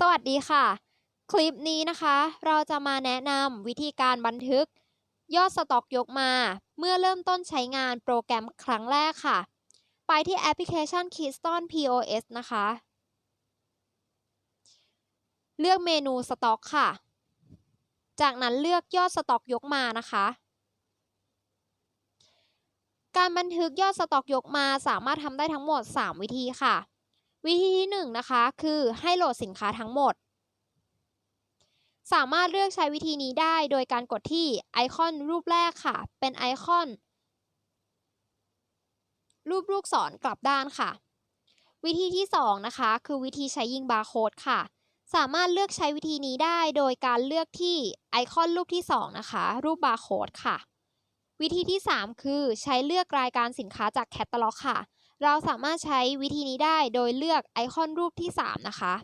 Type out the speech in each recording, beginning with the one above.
สวัสดีค่ะ คลิปนี้นะคะ เราจะมาแนะนำวิธีการบันทึก ยอดสต็อกยกมา เมื่อเริ่มต้นใช้งานโปรแกรมครั้งแรกค่ะ ไปที่แอปพลิเคชัน Keystone POS นะคะ เลือกเมนูสต็อกค่ะ จากนั้นเลือกยอดสต็อกยกมานะคะ การบันทึกยอดสต็อกยกมาสามารถทำได้ทั้งหมด 3 วิธีค่ะ วิธีที่1นนะคะคือให้โหลดสินค้าทั้งหมด สามารถเลือกใช้วิธีนี้ได้โดยการกดที่ไอคอนรูปแรกค่ะ เป็นไอคอน รูปลูกศรกลับด้านค่ะ วิธีที่ 2 นะคะ คือวิธีใช้ยิงบาร์โค้ดค่ะ สามารถเลือกใช้วิธีนี้ได้โดยการเลือกที่ไอคอนรูปที่ 2 นะคะ รูปบาร์โค้ดค่ะ วิธีที่ 3 คือใช้เลือกรายการสินค้าจากแคตตาล็อกค่ะ เราสามารถใช้วิธีนี้ได้โดยเลือกไอคอนรูปที่ 3 นะคะ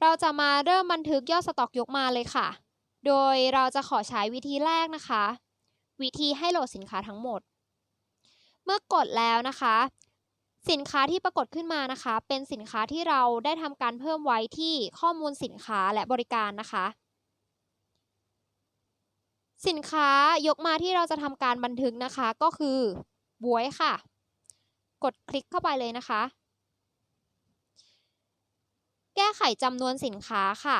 เราจะมาเริ่มบันทึกยอดสต็อกยกมาเลยค่ะ โดยเราจะขอใช้วิธีแรกนะคะ วิธีให้โหลดสินค้าทั้งหมด เมื่อกดแล้วนะคะ สินค้าที่ปรากฏขึ้นมานะคะ เป็นสินค้าที่เราได้ทำการเพิ่มไว้ที่ข้อมูลสินค้าและบริการนะคะ สินค้ายกมาที่เราจะทำการบันทึกนะคะ ก็คือบวยค่ะ กดคลิกเข้าไปเลยนะคะ แก้ไขจำนวนสินค้าค่ะ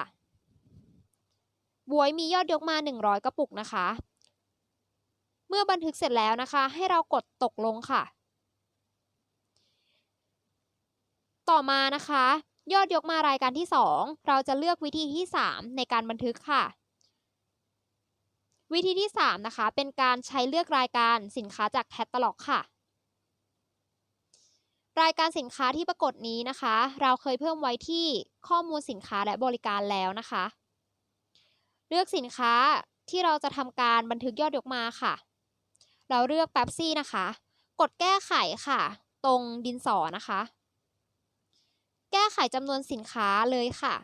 บวยมียอดยกมา 100 กระปุกนะคะ เมื่อบันทึกเสร็จแล้วนะคะ ให้เรากดตกลงค่ะ ต่อมานะคะ ยอดยกมารายการที่ 2 เราจะเลือกวิธีที่ 3 ในการบันทึกค่ะ วิธีที่ 3 นะคะ เป็นการใช้เลือกรายการสินค้าจากแคตตาล็อกค่ะ รายการสินค้าที่ปรากฏนี้นะคะ เราเคยเพิ่มไว้ที่ข้อมูลสินค้าและบริการแล้วนะคะ เลือกสินค้าที่เราจะทำการบันทึกยอดยกมาค่ะ เราเลือกแป๊บซี่นะคะ กดแก้ไขค่ะ ตรงดินสอนะคะ แก้ไขจำนวนสินค้าเลยค่ะ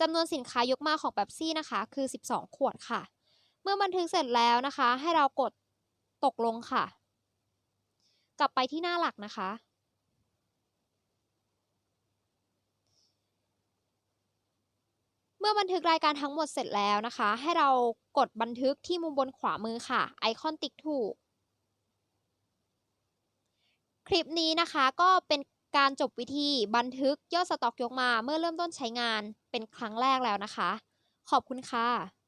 จำนวนสินค้ายกมาของแป๊บซี่นะคะ คือ 12 ขวดค่ะ เมื่อบันทึกเสร็จแล้วนะคะ ให้เรากดตกลงค่ะ กลับไปที่หน้าหลักนะคะ เมื่อบันทึกรายการทั้งหมดเสร็จแล้วนะคะ ให้เรากดบันทึกที่มุมบนขวามือค่ะ ไอคอนติ๊กถูก คลิปนี้นะคะก็เป็นการจบวิธีบันทึกยอดสต็อกยกมาเมื่อเริ่มต้นใช้งานเป็นครั้งแรกแล้วนะคะ ขอบคุณค่ะ